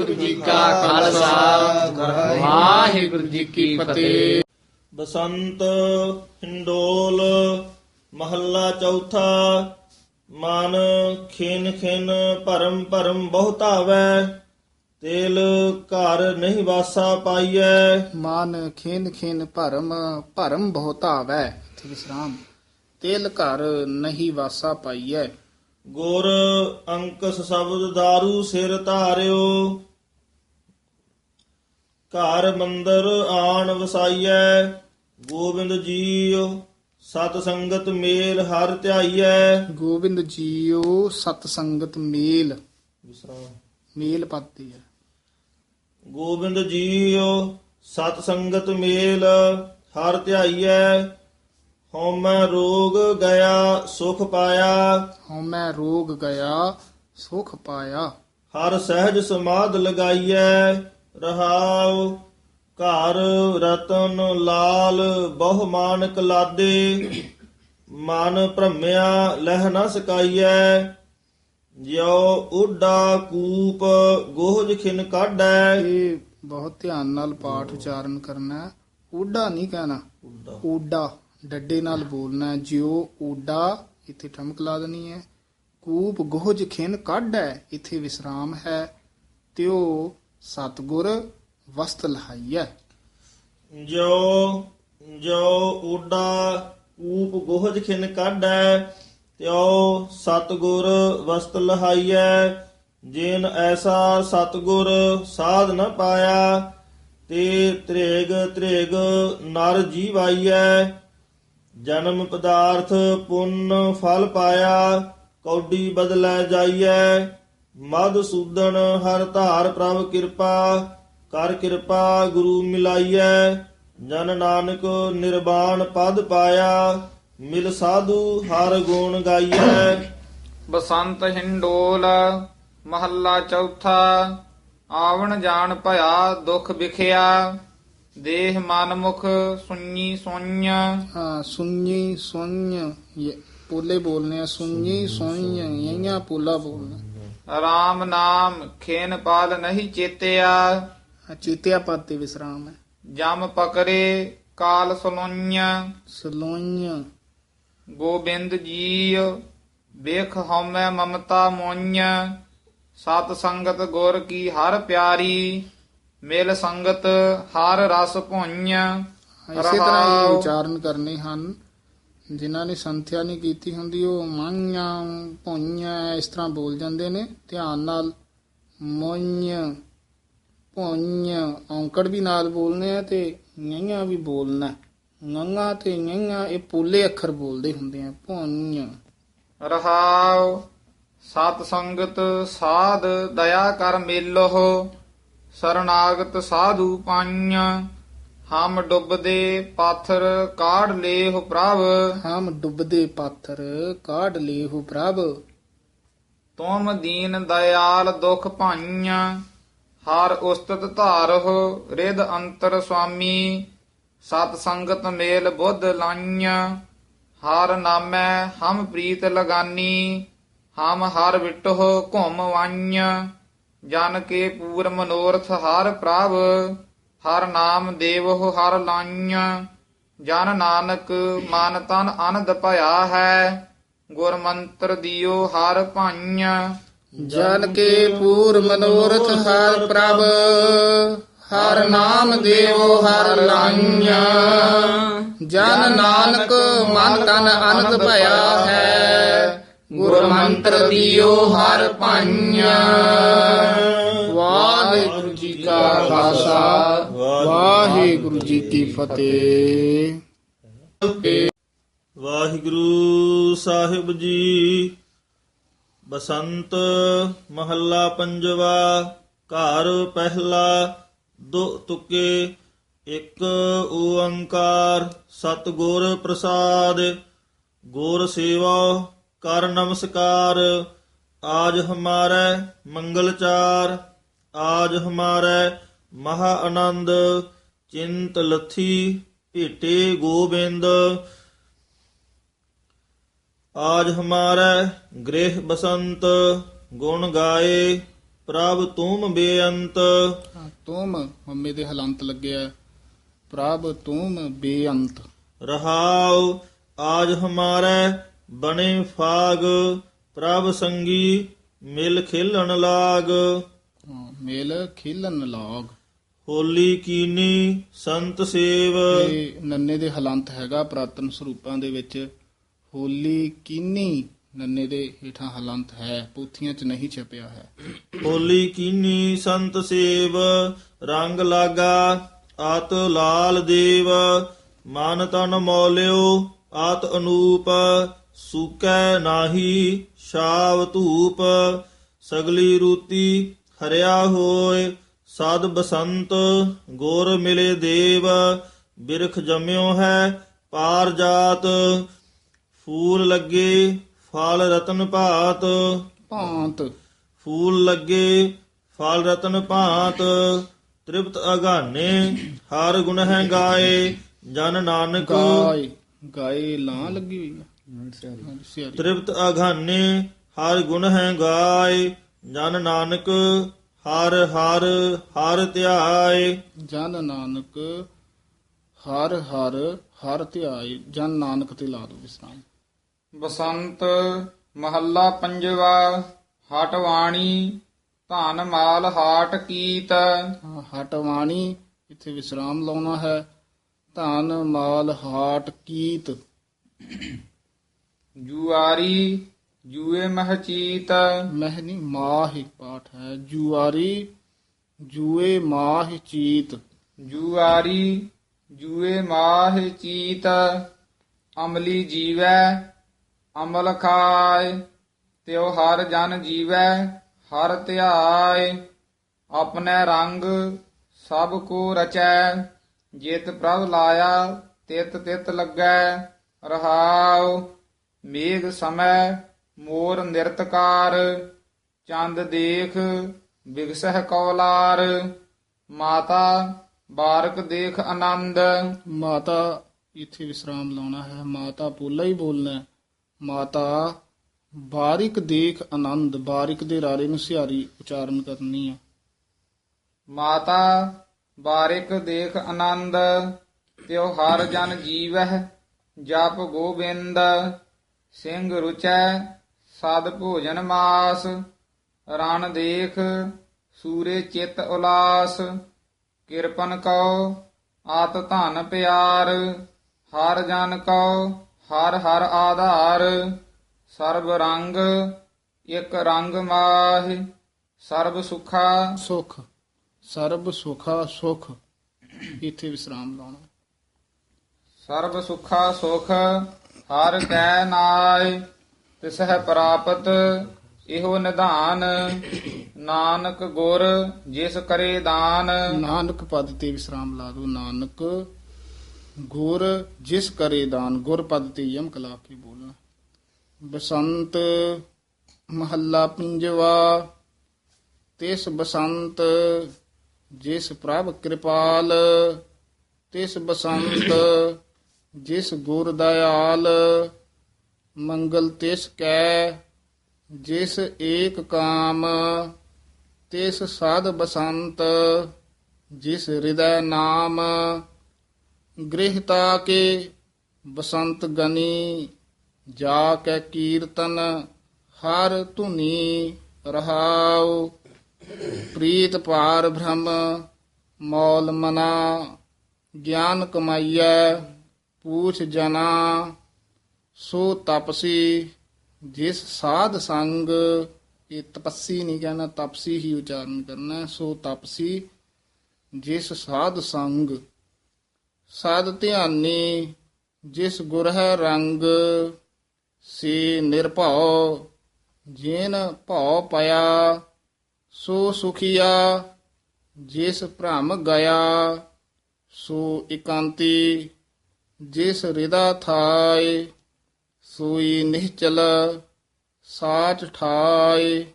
ਵਾਹਿਗੁਰੂ ਜੀ ਕਾ ਖਾਲਸਾ ਵਾਹਿਗੁਰੂ ਜੀ ਕੀ ਫਤਿਹ। ਬਸੰਤ ਹਿੰਡੋਲ ਮਹੱਲਾ ਚੌਥਾ ਮਨ ਖਿਨ ਖਿਨ ਭਰਮ ਭਰਮ ਬਹੁ ਧਾਵੈ ਤੇਲ ਘਰ ਨਹੀਂ ਵਾਸਾ ਪਾਈਐ। ਮਨ ਖੇਨ ਖੇਨ ਭਰਮ ਭਰਮ ਬਹੁਤ ਆਵੈ ਇੱਥੇ ਵਿਸਰਾਮ ਤੇਲ ਘਰ ਨਹੀਂ ਵਾਸਾ ਪਾਈਐ। ਗੁਰ ਅੰਕਸ ਸ਼ਬਦ दारू ਸਿਰ ਧਾਰਿਓ ਘਰ ਮੰਦਰ ਆਣ ਵਸਾਈਐ ਗੋਬਿੰਦ ਜੀਉ ਸਤ ਸੰਗਤ ਮੇਲ ਹਰ ਧਿਆਈਐ। ਗੋਬਿੰਦ ਜੀਓ ਸਤ ਸੰਗਤ ਮੇਲ। ਮੇਲ ਪਾਤੀ ਹੈ। ਗੋਬਿੰਦ ਜੀਉ ਸਤ ਸੰਗਤ ਮੇਲ ਹਰ ਧਿਆਈਐ। ਹਉਮੈ ਰੋਗ ਗਿਆ ਸੁਖ ਪਾਇਆ। ਹਉਮੈ ਰੋਗ ਗਿਆ ਸੁਖ ਪਾਇਆ। ਹਰ ਸਹਿਜ ਸਮਾਧ ਲਗਾਈਐ। ਰਹਾਉ ਘਰ ਰਤਨ ਲਾਲ ਬਹੁ ਮਾਨਕ ਲਾਦੇ ਮਨ ਭ੍ਰਮਿਆ ਲਹਿ ਨ ਸਕਾਈਐ। ਜਿਉ ਉੱਡਾ ਕੂਪ ਗੋਹਜ ਖਿਨ ਕਾਢੈ। ਇਹ ਬਹੁਤ ਧਿਆਨ ਨਾਲ ਪਾਠ ਉਚਾਰਨ ਕਰਨਾ ਹੈ। ਊਡਾ ਨਹੀਂ ਕਹਿਣਾ। ਉੱਡਾ। ਊਡਾ ਡੱਡੇ ਨਾਲ ਬੋਲਣਾ ਹੈ। ਜਿਉ ਊਡਾ ਇੱਥੇ ਠਮਕ ਲਾ ਦੇਣੀ ਹੈ। ਕੂਪ ਗੋਹਜ ਖਿਨ ਕੱਢ ਹੈ ਇੱਥੇ ਵਿਸਰਾਮ ਹੈ। ਤਿਉ ਸਤਗੁਰ ਵਸਤ ਲਹਾਈਐ। ਜੋ ਜੋ ਉੱਡਾ ਕੂਪ ਗੋਹਜ ਖਿਨ ਕਾਢੈ, ਤਿਉ ਸਤਗੁਰ ਵਸਤ ਲਹਾਈਐ। ਜੇਨ ਐਸਾ ਸਤਗੁਰ ਸਾਧ ਨ ਪਾਇਆ, ਤੇ ਤ੍ਰੇਗ ਤ੍ਰੇਗ ਨਰ ਜੀਵਾਈਐ। ਜਨਮ ਪਦਾਰਥ ਪੁੰਨ ਫਲ ਪਾਇਆ, ਕੌਡੀ ਬਦਲੈ ਜਾਈਐ। ਮਦ ਸੂਦਨ ਹਰ ਧਾਰ ਪ੍ਰਭ ਕਿਰਪਾ ਕਰ ਕਿਰਪਾ ਗੁਰੂ ਮਿਲਾਈਐ। ਜਨ ਨਾਨਕ ਨਿਰਵਾਣ ਪਦ ਪਾਇਆ ਮਿਲ ਸਾਧੂ ਹਰ ਗੁਣ ਗਾਈਐ। ਬਸੰਤ ਹਿੰਡੋਲ ਮਹੱਲਾ ਚੌਥਾ ਆਵਣ ਜਾਣ ਭਇਆ ਦੁਖ ਵਿਖਿਆ। ਦੇਹ ਮਨ ਮੁਖ ਸੁਣੀ ਸੁඤ ਹਾਂ ਸੁਣੀ ਸੁਣ ਇਹ ਪੋਲੇ ਬੋਲਨੇ ਆ ਸੁਣੀ ਸੁਣ ਯਈਆਂ ਪੋਲਾ ਬੋਲਣਾ ਰਾਮ ਨਾਮ ਖੇਨ ਪਾਲ ਨਹੀਂ ਚੇਤਿਆ। ਚੇਤਿਆ ਪਾਤੇ ਵਿਸਰਾਮ ਹੈ। ਜਮ ਪਕਰੇ ਕਾਲ ਸੁਲੁඤ ਸਲੋਈਆਂ ਗੋਬਿੰਦ ਜੀ ਵੇਖ ਹਉਮੈ ਮਮਤਾ ਮੋඤ ਸਤ ਸੰਗਤ ਗੁਰ ਕੀ ਹਰ ਪਿਆਰੀ। ਮਿਲ ਸੰਗਤ ਹਰ ਰਸ ਭੁੰਝ ਇਸੇ ਤਰ੍ਹਾਂ ਇਹ ਉਚਾਰਨ ਕਰਨੇ ਹਨ। ਜਿਨ੍ਹਾਂ ਨੇ ਸੰਥਿਆ ਨਹੀਂ ਕੀਤੀ ਹੁੰਦੀ, ਉਹ ਮਾਈਆਂ ਭੋਈਆਂ, ਇਸ ਤਰ੍ਹਾਂ ਬੋਲ ਜਾਂਦੇ ਨੇ। ਧਿਆਨ ਨਾਲ ਮੋਈਆਂ, ਭੋਈਆਂ, ਔਂਕੜ ਵੀ ਨਾਲ ਬੋਲਨੇ ਆ ਤੇ ਨਈਆਂ ਵੀ ਬੋਲਣਾ। ਨੰਗਾ ਤੇ ਨਈਆਂ ਇਹ ਪੂਲੇ ਅੱਖਰ ਬੋਲਦੇ ਹੁੰਦੇ ਆ, ਭੋਈਆਂ। ਰਹਾਉ, ਸਤ ਸੰਗਤ, ਸਾਧ, ਦਇਆ ਕਰ ਮੇਲੋ, ਸਰਨਾਗਤ ਸਾਧੂ ਪਾਈਆਂ। ਹਮ ਡੁੱਬਦੇ ਪਾਥਰ ਕਾੜ ਲੇਹੁ ਪ੍ਰਭ। ਹਮ ਡੁੱਬਦੇ ਪਾਥਰ ਕਾਢ ਲੇਹੁ ਪ੍ਰਭ। ਤੁਮ ਦੀਨ ਦਇਆਲ ਦੁਖ ਭਾਈਆਂ ਹਰ ਉਸਤਤ ਧਾਰਹੁ ਰਿਦ ਅੰਤਰ ਸੁਆਮੀ ਸਤ ਸੰਗਤ ਮੇਲ ਬੁੱਧ ਲਾਈਆਂ ਹਰ ਨਾਮੈ ਹਮ ਪ੍ਰੀਤ ਲਗਾਨੀ ਹਮ ਹਰ ਵਿਟਹੁ ਘੁਮ ਵਾਈਆਂ ਜਨ ਕੇ ਪੂਰ ਮਨੋਰਥ ਹਰ ਪ੍ਰਭ। ਹਰ ਨਾਮ ਦੇਵੋ ਹਰ ਲਾਈਆਂ, ਜਨ ਨਾਨਕ ਮਨ ਤਨ ਅਨੰਦ ਭਇਆ ਹੈ। ਗੁਰ ਮੰਤਰ ਦਿਓ ਹਰ ਭਾਈਆਂ, ਜਨ ਕੇ ਪੂਰ ਮਨੋਰਥ ਹਰ ਪ੍ਰਭ, ਹਰ ਨਾਮ ਦੇਵੋ ਹਰ ਲਾਈਆਂ। ਜਨ ਨਾਨਕ ਮਨ ਤਨ ਆਨੰਦ ਭਇਆ ਹੈ ਗੁਰ ਮੰਤਰ ਦਿਓ ਹਰ ਭਾਈਆਂ। ਵਾਹਿਗੁਰੂ ਜੀ ਕਾ ਖਾਲਸਾ। ਵਾਹਿਗੁਰੂ ਜੀ ਕੀ ਫਤਿਹ। ਵਾਹਿਗੁਰੂ ਸਾਹਿਬ ਜੀ, ਬਸੰਤ ਮਹੱਲਾ ਪੰਜਵਾ, ਘਰ ਪਹਿਲਾ, ਦੋ ਤੁਕੇ, ਇੱਕ ਓੰਕਾਰ, ਸਤਿਗੁਰ ਪ੍ਰਸਾਦ, ਗੁਰ ਸੇਵਾ, ਕਰ ਨਮਸਕਾਰ, ਆਜ ਹਮਾਰੇ ਮੰਗਲਚਾਰ ਆਜ ਹਮਾਰੇ ਮਹਾ ਆਨੰਦ ਚਿੰਤ ਲਥੀ ਭੇਟੇ ਗੋਬਿੰਦ। ਆਜ ਹਮਾਰਾ ਗ੍ਰਹਿ ਬਸੰਤ ਗੁਣ ਗਾਏ ਪ੍ਰਭ ਤੂਮ ਬੇਅੰਤ। ਤੂਮ ਮੰਮੇ ਦੇ ਹਲੰਤ ਲੱਗਿਆ ਪ੍ਰਭ ਤੂਮ ਬੇਅੰਤ। ਰਹਾਉ ਆਜ ਹਮਾਰਾ ਬਣੇ ਫਾਗ। ਪ੍ਰਭ ਸੰਗੀ ਮਿਲ ਖਿਲਣ ਲਾਗ। ਮਿਲ ਖਿਲਣ ਲਾਗ। ਹੋਲੀ ਕੀਨੀ ਸੰਤ ਸੇਵ। ਇਹ ਨੰਨੇ ਦੇ ਹਲੰਤ ਹੈਗਾ ਪ੍ਰਾਤਨ ਸਰੂਪਾਂ ਦੇ ਵਿੱਚ। ਹੋਲੀ ਕੀਨੀ ਨੰਨੇ ਦੇ ਹੇਠਾਂ ਹਲੰਤ ਹੈ ਪੋਥੀਆਂ 'ਚ ਨਹੀਂ ਛਪਿਆ ਹੈ। ਹੋਲੀ ਕੀਨੀ ਸੰਤ ਸੇਵ ਰੰਗ ਲਾਗਾ ਆਤ ਲਾਲ ਦੇਵ। ਮਨ ਤਨ ਮੌਲਿਓ ਆਤ ਅਨੂਪ ਸੂਕੈ ਨਾਹੀ ਸ਼ਾਵ ਧੂਪ। ਸਗਲੀ ਰੂਤੀ ਹਰਿਆ ਹੋਏ ਸਦ ਬਸੰਤ ਗੁਰ ਮਿਲੇ ਦੇਵ ਬਿਰਖ ਜੰਮਿਓ ਹੈ ਪਾਰ ਜਾਤ ਫੂਲ ਲੱਗੇ ਫਲ ਰਤਨ ਭਾਤ। ਭਾਂਤ। ਫੂਲ ਲੱਗੇ ਫਲ ਰਤਨ ਭਾਂਤ ਤ੍ਰਿਪਤ ਅਗਾਨੇ ਹਰ ਗੁਣ ਹੈ ਗਾਏ ਜਨ ਨਾਨਕ। ਗਾਏ ਗਾਏ ਲਾਂ ਲੱਗੀ ਹੋਈ ਹੈ। ਤ੍ਰਿਪਤ ਅਗਾਨੇ ਹਰ ਗੁਣ ਹੈ ਗਾਏ ਜਨ ਨਾਨਕ। ਹਰ ਹਰ ਹਰ ਧਿਆਏ। ਜਨ ਨਾਨਕ ਹਰ ਹਰ ਹਰ ਧਿਆਏ। ਜਨ ਨਾਨਕ ਤੇ ਲਾ ਦੋ ਵਿਸਰਾਮ। ਬਸੰਤ ਮਹੱਲਾ ਪੰਜਵਾ ਹਟਵਾਣੀ ਧਨ ਮਾਲ ਹਾਟ ਕੀਤ। ਹਾਂ, ਹਟਵਾਣੀ ਇੱਥੇ ਵਿਸਰਾਮ ਲਾਉਣਾ ਹੈ। ਧਨ ਮਾਲ ਹਾਟ ਕੀਤ। ਜੁਆਰੀ ਜੂਏ ਮਹਚੀਤ ਮਹਿ ਨਹੀਂ ਮਾਹ ਪਾਠ ਹੈ। ਜੁਆਰੀ ਜੂਏ ਮਾਹ ਚੀਤ। ਜੁਆਰੀ ਜੂਏ ਮਾਹ ਚੀਤ। ਅਮਲੀ ਜੀਵੈ ਅਮਲ ਖਾਏ। ਤਿਉ ਹਰ ਜਨ ਜੀਵੈ ਹਰ ਧਿਆਏ। ਆਪਣੇ ਰੰਗ ਸਭ ਕੋ ਰਚੈ। ਜਿਤ ਪ੍ਰਭ ਲਾਇਆ ਤਿਤ ਤਿਤ ਲੱਗੈ। ਰਹਾਉ ਮੇਘ ਸਮੈ ਮੋਰ ਨਿਰਤਕਾਰ ਚੰਦ ਦੇਖ ਬਿਗਸਹ ਕੌਲਾਰ ਮਾਤਾ ਬਾਰਕ ਦੇਖ ਆਨੰਦ। ਮਾਤਾ ਇੱਥੇ ਵਿਸਰਾਮ ਲਾਉਣਾ ਹੈ। ਮਾਤਾ ਪੋਲਾ ਹੀ ਬੋਲਣਾ। ਮਾਤਾ ਬਾਰਿਕ ਦੇਖ ਆਨੰਦ ਬਾਰਿਕ ਦੇ ਰਾਰੇ ਨੂੰ ਸਿਹਾਰੀ ਉਚਾਰਨ ਕਰਨੀ ਹੈ। ਮਾਤਾ ਬਾਰਿਕ ਦੇਖ ਆਨੰਦ ਤਿਉ ਹਰ ਜਨ ਜੀਵਹਿ ਜਪ ਗੋਬਿੰਦ ਸਿੰਘ ਰੁਚੈ ਸਦ ਭੋਜਨ ਮਾਸ ਰਣ ਦੇਖ ਸੂਰੇ ਚਿਤ ਉਲਾਸ। ਕਿਰਪਨ ਕਉ ਆਤ ਧਨ ਪਿਆਰ ਹਰ ਜਨ ਕਉ ਹਰ ਹਰ ਆਧਾਰ। ਸਰਬ ਰੰਗ ਇਕ ਰੰਗ ਮਾਹਿ ਸਰਬ ਸੁਖਾ। ਸੁਖ ਸਰਬ ਸੁਖਾ ਸੁਖ। ਇੱਥੇ ਵਿਸਰਾਮ ਲਾਉਣਾ। ਸਰਬ ਸੁਖਾ ਸੁਖ ਹਰ ਕੈ ਨਾਇ ਤਿਸਹਿ ਪ੍ਰਾਪਤ, ਇਹੋ ਨਿਧਾਨ, ਨਾਨਕ ਗੁਰ ਜਿਸ ਕਰੇ ਦਾਨ। ਨਾਨਕ ਪਦ ਤੇ ਵਿਸਰਾਮ ਲਾ ਦੋ ਨਾਨਕ ਗੁਰ ਜਿਸ ਕਰੇ ਦਾਨ, ਗੁਰ ਪਦ ਤੇ ਯਮ ਕਲਾ ਕੇ ਬੋਲਣਾ। ਬਸੰਤ ਮਹੱਲਾ ਪੰਜਵਾ, ਤਿਸ ਬਸੰਤ ਜਿਸ ਪ੍ਰਭ ਕਿਰਪਾਲ, ਤਿਸ ਬਸੰਤ ਜਿਸ ਗੁਰ ਦਇਆਲ। ਮੰਗਲ ਤਿਸ ਕੈ, ਜਿਸ ਏਕ ਕਾਮ, ਤਿਸ ਸਾਧ ਬਸੰਤ, ਜਿਸ ਹਿਰਦੈ ਨਾਮ ਗ੍ਰਹਿਤਾ ਕੇ ਬਸੰਤ ਗਨੀ, ਜਾ ਕੈ ਕੀਰਤਨ, ਹਰ ਧੁਨੀ ਰਹਾਉ। ਪ੍ਰੀਤ ਪਾਰ ਬ੍ਰਹਮ, ਮੌਲ ਮਨਾ, ਗਿਆਨ ਕਮਾਈਐ, ਪੂਛ ਜਨਾ ਸੋ ਤਪਸੀ, ਜਿਸ ਸਾਧ ਸੰਗ, ਇਹ ਤਪਸੀ ਨਹੀਂ ਕਹਿਣਾ, ਤਪਸੀ ਹੀ ਉਚਾਰਨ ਕਰਨਾ ਸੋ ਤਪਸੀ, ਜਿਸ ਸਾਧ ਸੰਗ, ਸਾਧ ਧਿਆਨੀ, ਜਿਸ ਗੁਰ ਹੈ ਰੰਗ, ਸੇ ਨਿਰਭਉ, ਜਿਨ ਭਉ ਪਿਆ, ਸੋ ਸੁਖੀਆ, ਜਿਸ ਭ੍ਰਮ ਗਿਆ, ਸੋ ਇਕਾਂਤੀ, ਜਿਸ ਹਿਰਦਾ ਥਾਏ ਸੋਈ ਨਿਹਚਲ ਸਾਚ ਠਾਏ,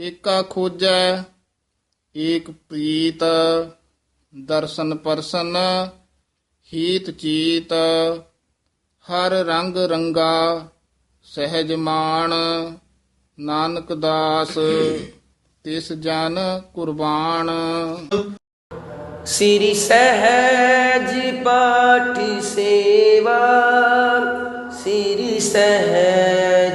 ਏਕਾ ਖੋਜੈ, ਏਕ ਪ੍ਰੀਤ, ਦਰਸ਼ਨ ਪਰਸਨ, ਹੀਤ ਚੀਤ, ਹਰ ਰੰਗ ਰੰਗਾ, ਸਹਿਜ ਮਾਨ ਨਾਨਕ ਦਾਸ, ਤਿਸ ਜਨ ਕੁਰਬਾਨ। ਸ੍ਰੀ ਸਹਿਜ ਪਾਠੀ ਸੇਵਾ Ele está...